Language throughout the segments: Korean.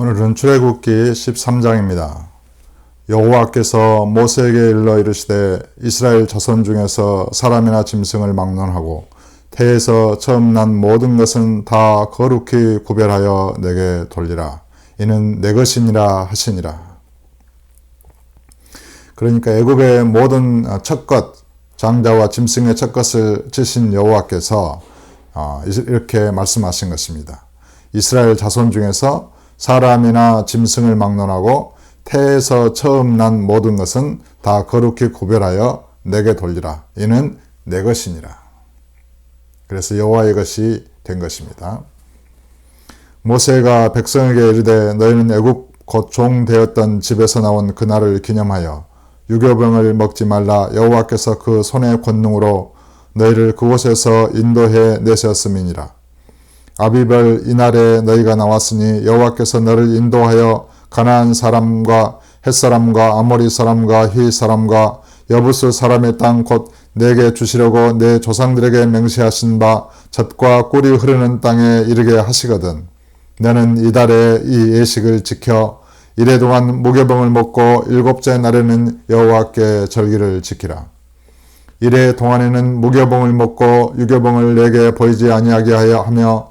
오늘은 출애굽기 13장입니다. 여호와께서 모세에게 일러 이르시되 이스라엘 자손 중에서 사람이나 짐승을 막론하고 태에서 처음 난 모든 것은 다 거룩히 구별하여 내게 돌리라. 이는 내 것이니라 하시니라. 그러니까 애굽의 모든 첫것 장자와 짐승의 첫것을 지신 여호와께서 어, 이렇게 말씀하신 것입니다. 이스라엘 자손 중에서 사람이나 짐승을 막론하고 태에서 처음 난 모든 것은 다 거룩히 구별하여 내게 돌리라. 이는 내 것이니라. 그래서 여호와의 것이 된 것입니다. 모세가 백성에게 이르되 너희는 애굽 곧 종 되었던 집에서 나온 그날을 기념하여 유교병을 먹지 말라 여호와께서 그 손의 권능으로 너희를 그곳에서 인도해 내셨음이니라. 아비별 이날에 너희가 나왔으니 여호와께서 너를 인도하여 가나안 사람과 햇사람과 아모리 사람과 히 사람과 여부스 사람의 땅 곧 내게 주시려고 내 조상들에게 맹세하신 바 젖과 꿀이 흐르는 땅에 이르게 하시거든. 너는 이달에 이 예식을 지켜 이래 동안 무교병을 먹고 일곱째 날에는 여호와께 절기를 지키라. 이래 동안에는 무교병을 먹고 유교병을 내게 보이지 아니하게 하며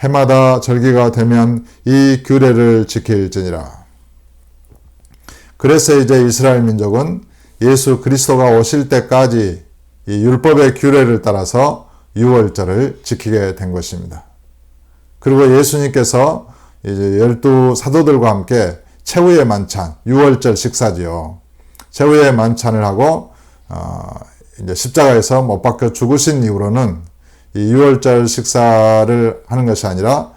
해마다 절기가 되면 이 규례를 지킬지니라. 그래서 이제 이스라엘 민족은 예수 그리스도가 오실 때까지 이 율법의 규례를 따라서 6월절을 지키게 된 것입니다. 그리고 예수님께서 이제 열두 사도들과 함께 최후의 만찬, 6월절 식사지요. 최후의 만찬을 하고 어, 이제 십자가에서 못 박혀 죽으신 이후로는 이 6월절 식사를 하는 것이 아니라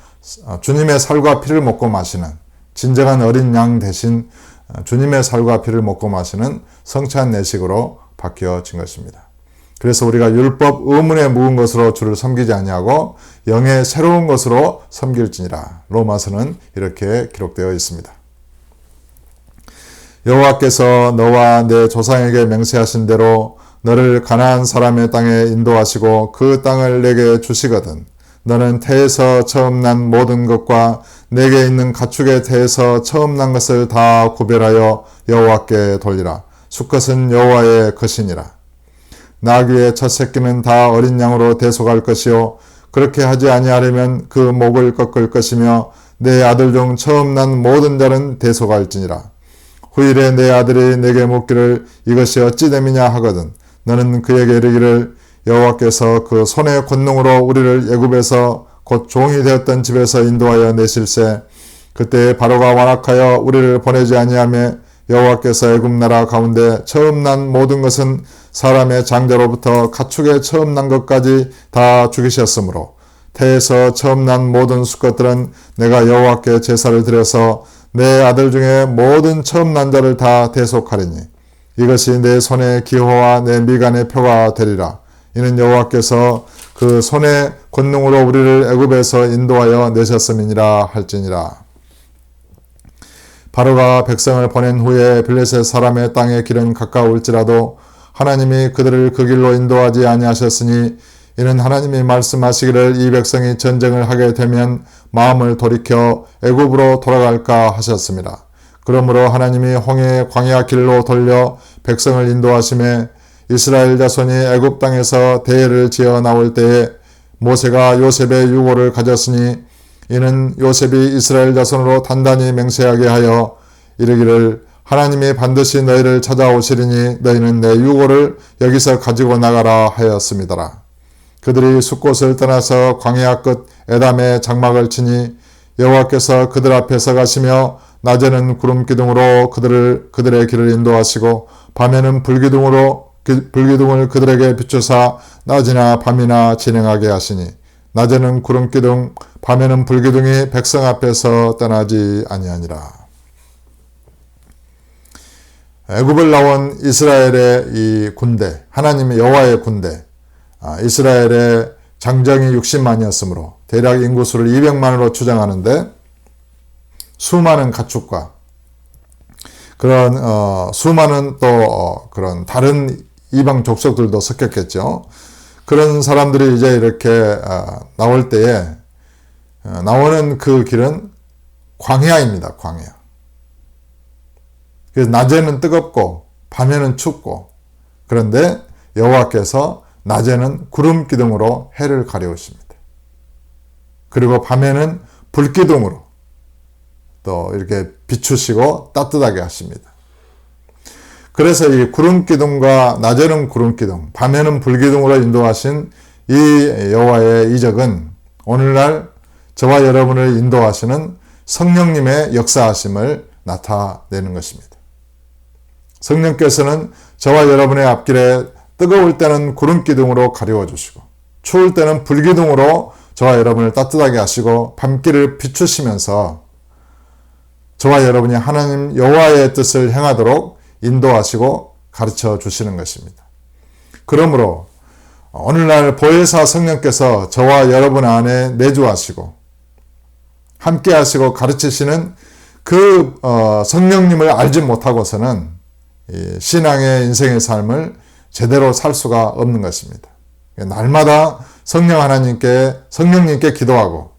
어, 주님의 살과 피를 먹고 마시는 진정한 어린 양 대신 어, 주님의 살과 피를 먹고 마시는 성찬 내식으로 바뀌어진 것입니다. 그래서 우리가 율법 의문에 묵은 것으로 주를 섬기지 아니하고 영의 새로운 것으로 섬길지니라. 로마서는 이렇게 기록되어 있습니다. 여호와께서 너와 내 조상에게 맹세하신 대로 너를 가나안 사람의 땅에 인도하시고 그 땅을 내게 주시거든. 너는 태에서 처음 난 모든 것과 내게 있는 가축의 태에서 처음 난 것을 다 구별하여 여호와께 돌리라. 수컷은 여호와의 것이니라. 나귀의 첫 새끼는 다 어린 양으로 대속할 것이요 그렇게 하지 아니하려면 그 목을 꺾을 것이며 내 아들 중 처음 난 모든 자는 대속할지니라. 후일에 내 아들이 내게 묻기를 이것이 어찌 됨이냐 하거든. 너는 그에게 이르기를 여호와께서 그 손의 권능으로 우리를 애굽에서 곧 종이 되었던 집에서 인도하여 내실세. 그때 바로가 완악하여 우리를 보내지 아니하며 여호와께서 애굽 나라 가운데 처음 난 모든 것은 사람의 장자로부터 가축의 처음 난 것까지 다 죽이셨으므로 태에서 처음 난 모든 수컷들은 내가 여호와께 제사를 드려서 내 아들 중에 모든 처음 난 자를 다 대속하리니 이것이 내 손의 기호와 내 미간의 표가 되리라. 이는 여호와께서 그 손의 권능으로 우리를 애굽에서 인도하여 내셨음이니라 할지니라. 바로가 백성을 보낸 후에 블레셋 사람의 땅의 길은 가까울지라도 하나님이 그들을 그 길로 인도하지 아니하셨으니 이는 하나님이 말씀하시기를 이 백성이 전쟁을 하게 되면 마음을 돌이켜 애굽으로 돌아갈까 하셨습니다. 그러므로 하나님이 홍해 광야 길로 돌려 백성을 인도하심에 이스라엘 자손이 애굽 땅에서 대회를 지어 나올 때에 모세가 요셉의 유고를 가졌으니 이는 요셉이 이스라엘 자손으로 단단히 맹세하게 하여 이르기를 하나님이 반드시 너희를 찾아오시리니 너희는 내 유고를 여기서 가지고 나가라 하였습니다라. 그들이 숲곳을 떠나서 광야 끝 에담에 장막을 치니 여호와께서 그들 앞에 서 가시며 낮에는 구름 기둥으로 그들을 그들의 길을 인도하시고 밤에는 불기둥으로 불기둥을 그들에게 비추사 낮이나 밤이나 진행하게 하시니 낮에는 구름 기둥 밤에는 불기둥이 백성 앞에서 떠나지 아니하니라. 애굽을 나온 이스라엘의 이 군대, 하나님의 여호와의 군대, 아, 이스라엘의 장정이 60만이었으므로 대략 인구수를 200만으로 추정하는데 수많은 가축과 그런 어, 수많은 또 어, 그런 다른 이방 족속들도 섞였겠죠. 그런 사람들이 이제 이렇게 어, 나올 때에 어, 나오는 그 길은 광야입니다. 광야. 그래서 낮에는 뜨겁고 밤에는 춥고 그런데 여호와께서 낮에는 구름 기둥으로 해를 가려우십니다. 그리고 밤에는 불 기둥으로 또 이렇게 비추시고 따뜻하게 하십니다. 그래서 이 구름 기둥과 낮에는 구름 기둥, 밤에는 불 기둥으로 인도하신 이 여호와의 이적은 오늘날 저와 여러분을 인도하시는 성령님의 역사하심을 나타내는 것입니다. 성령께서는 저와 여러분의 앞길에 뜨거울 때는 구름 기둥으로 가려워 주시고 추울 때는 불 기둥으로 저와 여러분을 따뜻하게 하시고 밤길을 비추시면서 저와 여러분이 하나님 여호와의 뜻을 행하도록 인도하시고 가르쳐 주시는 것입니다. 그러므로 오늘날 보혜사 성령께서 저와 여러분 안에 내주하시고 함께 하시고 가르치시는 그 어, 성령님을 알지 못하고서는 신앙의 인생의 삶을 제대로 살 수가 없는 것입니다. 날마다 성령 하나님께 성령님께 기도하고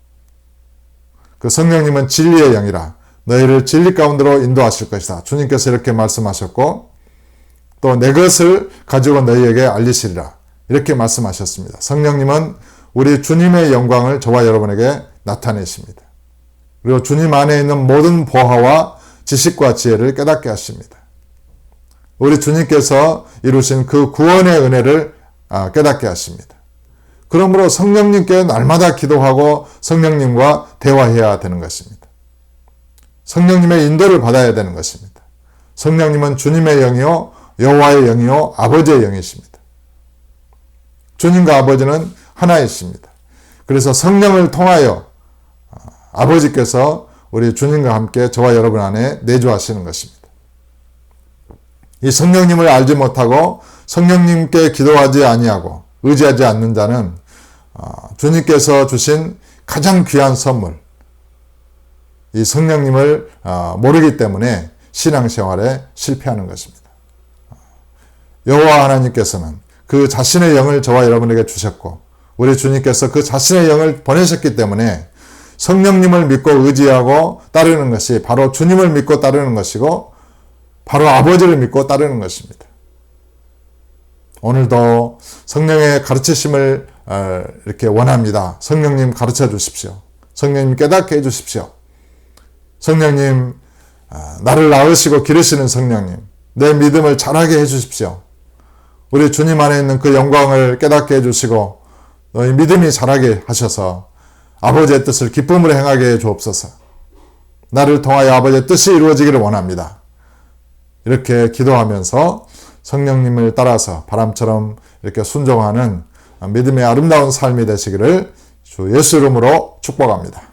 그 성령님은 진리의 영이라 너희를 진리 가운데로 인도하실 것이다. 주님께서 이렇게 말씀하셨고 또 내 것을 가지고 너희에게 알리시리라. 이렇게 말씀하셨습니다. 성령님은 우리 주님의 영광을 저와 여러분에게 나타내십니다. 그리고 주님 안에 있는 모든 보화와 지식과 지혜를 깨닫게 하십니다. 우리 주님께서 이루신 그 구원의 은혜를 아, 깨닫게 하십니다. 그러므로 성령님께 날마다 기도하고 성령님과 대화해야 되는 것입니다. 성령님의 인도를 받아야 되는 것입니다. 성령님은 주님의 영이요 여호와의 영이요 아버지의 영이십니다. 주님과 아버지는 하나이십니다. 그래서 성령을 통하여 아, 아버지께서 우리 주님과 함께 저와 여러분 안에 내주하시는 것입니다. 이 성령님을 알지 못하고 성령님께 기도하지 아니하고 의지하지 않는 자는 어, 주님께서 주신 가장 귀한 선물 이 성령님을 어, 모르기 때문에 신앙생활에 실패하는 것입니다. 여호와 하나님께서는 그 자신의 영을 저와 여러분에게 주셨고 우리 주님께서 그 자신의 영을 보내셨기 때문에 성령님을 믿고 의지하고 따르는 것이 바로 주님을 믿고 따르는 것이고 바로 아버지를 믿고 따르는 것입니다. 오늘도 성령의 가르치심을 어, 이렇게 원합니다. 성령님 가르쳐 주십시오. 성령님 깨닫게 해 주십시오. 성령님 어, 나를 낳으시고 기르시는 성령님 내 믿음을 자라게 해 주십시오. 우리 주님 안에 있는 그 영광을 깨닫게 해 주시고 너희 믿음이 자라게 하셔서 아버지의 뜻을 기쁨으로 행하게 해 주옵소서. 나를 통하여 아버지의 뜻이 이루어지기를 원합니다. 이렇게 기도하면서 성령님을 따라서 바람처럼 이렇게 순종하는 믿음의 아름다운 삶이 되시기를 주 예수 이름으로 축복합니다.